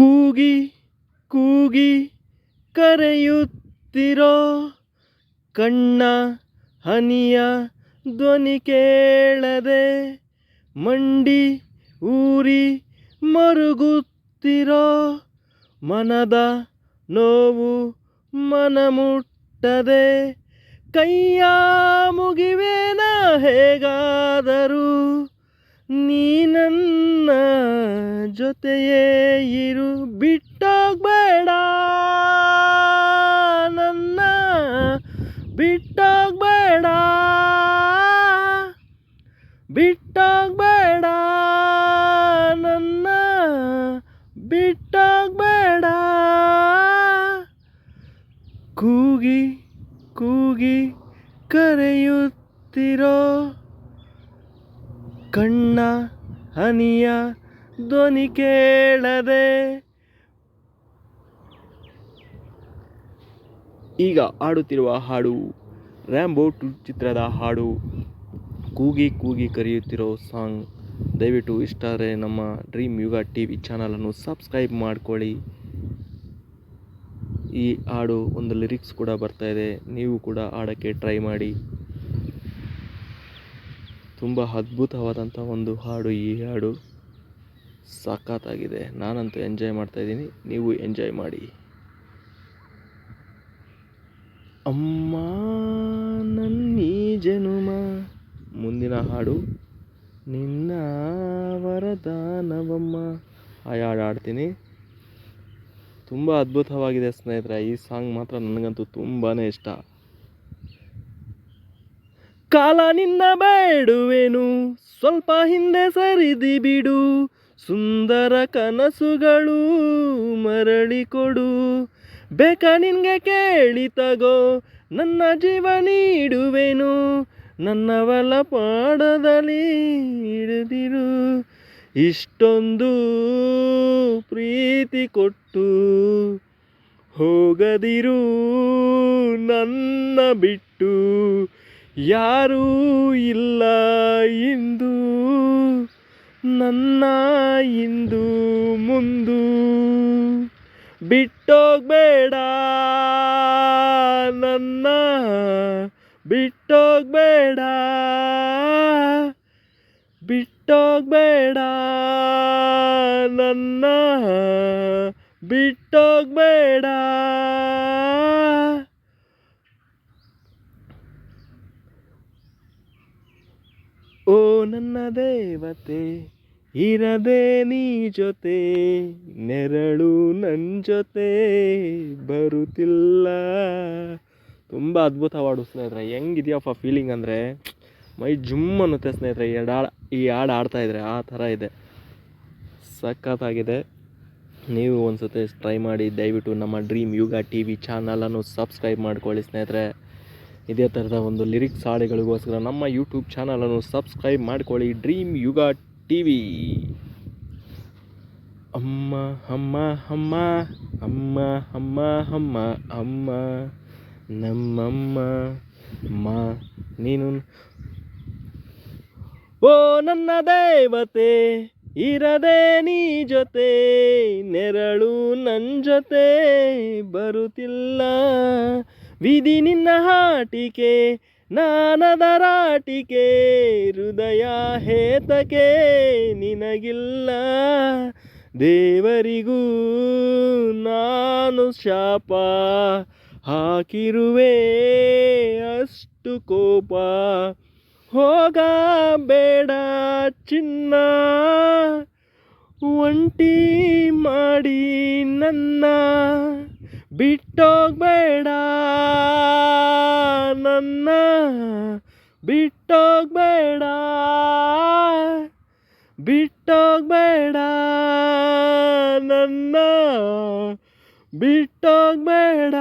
ಕೂಗಿ ಕೂಗಿ ಕರೆಯುತ್ತಿರೋ ಕಣ್ಣ ಹನಿಯ ಧ್ವನಿ ಕೇಳದೆ ಮಂಡಿ ಊರಿ ಮರುಗುತ್ತಿರೋ ಮನದ ನೋವು ಮನ ಮುಟ್ಟದೆ ಕೈಯ ಮುಗಿವೇನ ಹೇಗಾದರೂ ನೀ ನನ್ನ ಜೊತೆಯೇ ಇರು ಬಿಟ್ಟೋಗ್ಬೇಡ. ನನ್ನ ಬಿಟ್ಟೋಗ್ಬೇಡ. ಬಿಟ್ಟೋಗ್ಬೇಡ. ನನ್ನ ಬಿಟ್ಟೋಗ್ಬೇಡ. ಕೂಗಿ ಕೂಗಿ ಕರೆಯುತ್ತಿರೋ ಕಣ್ಣ ಹನಿಯ ಧ್ವನಿ ಕೇಳದೆ. ಈಗ ಆಡುತ್ತಿರುವ ಹಾಡು, ರ್ಯಾಂಬೋ ಟು ಚಿತ್ರದ ಹಾಡು. ಕೂಗಿ ಕೂಗಿ ಕರೆಯುತ್ತಿರೋ ಸಾಂಗ್, ದಯವಿಟ್ಟು ಇಷ್ಟ ಆದರೆ ನಮ್ಮ ಡ್ರೀಮ್ ಯುಗ ಟಿ ವಿ ಚಾನಲನ್ನು ಸಬ್ಸ್ಕ್ರೈಬ್ ಮಾಡ್ಕೊಳ್ಳಿ. ಈ ಹಾಡು ಒಂದು ಲಿರಿಕ್ಸ್ ಕೂಡ ಬರ್ತಾ ಇದೆ, ನೀವು ಕೂಡ ಹಾಡೋಕ್ಕೆ ಟ್ರೈ ಮಾಡಿ. ತುಂಬ ಅದ್ಭುತವಾದಂಥ ಒಂದು ಹಾಡು, ಈ ಹಾಡು ಸಖತ್ತಾಗಿದೆ ನಾನಂತೂ ಎಂಜಾಯ್ ಮಾಡ್ತಾಯಿದ್ದೀನಿ ನೀವು ಎಂಜಾಯ್ ಮಾಡಿ. ಅಮ್ಮ ನನ್ನೀ ಜನುಮ. ಮುಂದಿನ ಹಾಡು, ನಿನ್ನ ವರದಾನವಮ್ಮ ಆ ಹಾಡು ಹಾಡ್ತೀನಿ. ತುಂಬ ಅದ್ಭುತವಾಗಿದೆ ಸ್ನೇಹಿತರೆ, ಈ ಸಾಂಗ್ ಮಾತ್ರ ನನಗಂತೂ ತುಂಬಾ ಇಷ್ಟ. ಕಾಲ ನಿನ್ನ ಬೇಡುವೆನು, ಸ್ವಲ್ಪ ಹಿಂದೆ ಸರಿದಿ ಬಿಡು. ಸುಂದರ ಕನಸುಗಳು ಮರಳಿ ಕೊಡು. ಬೇಕ ನಿನಗೆ ಕೇಳಿ ತಗೋ, ನನ್ನ ಜೀವ ನೀಡುವೆನು. ನನ್ನವಲ ಪಾಡದಲ್ಲಿ ಹಿಡಿದಿರು. ಇಷ್ಟೊಂದು ಪ್ರೀತಿ ಕೊಟ್ಟು ಹೋಗದಿರು ನನ್ನ ಬಿಟ್ಟು. ಯಾರೂ ಇಲ್ಲ ಇಂದು ನನ್ನ ಇಂದು ಮುಂದು. ಬಿಟ್ಟೋಗ್ಬೇಡ ನನ್ನ ಬಿಟ್ಟೋಗ್ಬೇಡ ಬಿಟ್ಟೋಗ್ಬೇಡ ನನ್ನ ಬಿಟ್ಟೋಗ್ಬೇಡ. ಓ ನನ್ನ ದೇವತೆ, ಇರದೆ ನೀ ಜೊತೆ, ನೆರಳು ನನ್ನ ಜೊತೆ ಬರುತ್ತಿಲ್ಲ. ತುಂಬ ಅದ್ಭುತ ಹಾಡು ಸ್ನೇಹಿತರೆ ಹೆಂಗಿದೆಯಪ್ಪ ಫೀಲಿಂಗ್ ಅಂದರೆ? ಮೈ ಜುಮ್ ಅನ್ನುತ್ತೆ ಸ್ನೇಹಿತರೆ, ಈ ಹಾಡು ಈ ಹಾಡು ಆಡ್ತಾ ಇದ್ರೆ, ಆ ಥರ ಇದೆ. ಸಖತ್ತಾಗಿದೆ. ನೀವು ಒಂದು ಸತಿ ಟ್ರೈ ಮಾಡಿ, ದಯವಿಟ್ಟು ನಮ್ಮ ಡ್ರೀಮ್ ಯುಗ ಟಿ ವಿ ಚಾನಲನ್ನು ಸಬ್ಸ್ಕ್ರೈಬ್ ಮಾಡ್ಕೊಳ್ಳಿ ಸ್ನೇಹಿತರೆ. ಇದೇ ಥರದ ಒಂದು ಲಿರಿಕ್ಸ್ ಹಾಡುಗಳಿಗೋಸ್ಕರ ನಮ್ಮ ಯೂಟ್ಯೂಬ್ ಚಾನಲನ್ನು ಸಬ್ಸ್ಕ್ರೈಬ್ ಮಾಡಿಕೊಳ್ಳಿ. ಡ್ರೀಮ್ ಯುಗ ಟಿ ವಿ ಅಮ್ಮ ಅಮ್ಮ ಅಮ್ಮ ಅಮ್ಮ ಅಮ್ಮ ಅಮ್ಮ ಅಮ್ಮ, ನಮ್ಮಮ್ಮ, ಅಮ್ಮ, ನೀನು ಓ ನನ್ನ ದೇವತೆ, ಇರದೆ ನೀ ಜೊತೆ, ನೆರಳು ನನ್ನ ಜೊತೆ ಬರುತ್ತಿಲ್ಲ. ವಿಧಿ ನಿನ್ನ ಹಾಟಿಕೆ ನಾನದರಾಟಿಕೆ ಹೃದಯ ಹೇತಕೆ ನಿನಗಿಲ್ಲ. ದೇವರಿಗೂ ನಾನು ಶಾಪ ಹಾಕಿರುವೆ ಅಷ್ಟು ಕೋಪ. ಹೋಗಬೇಡ ಚಿನ್ನ, ಒಂಟಿ ಮಾಡಿ ನನ್ನ ಬಿಟ್ಟೋಗ್ಬೇಡ. ನನ್ನ ಬಿಟ್ಟೋಗ್ಬೇಡ. ಬಿಟ್ಟೋಗ್ಬೇಡ. ನನ್ನ ಬಿಟ್ಟೋಗ್ಬೇಡ.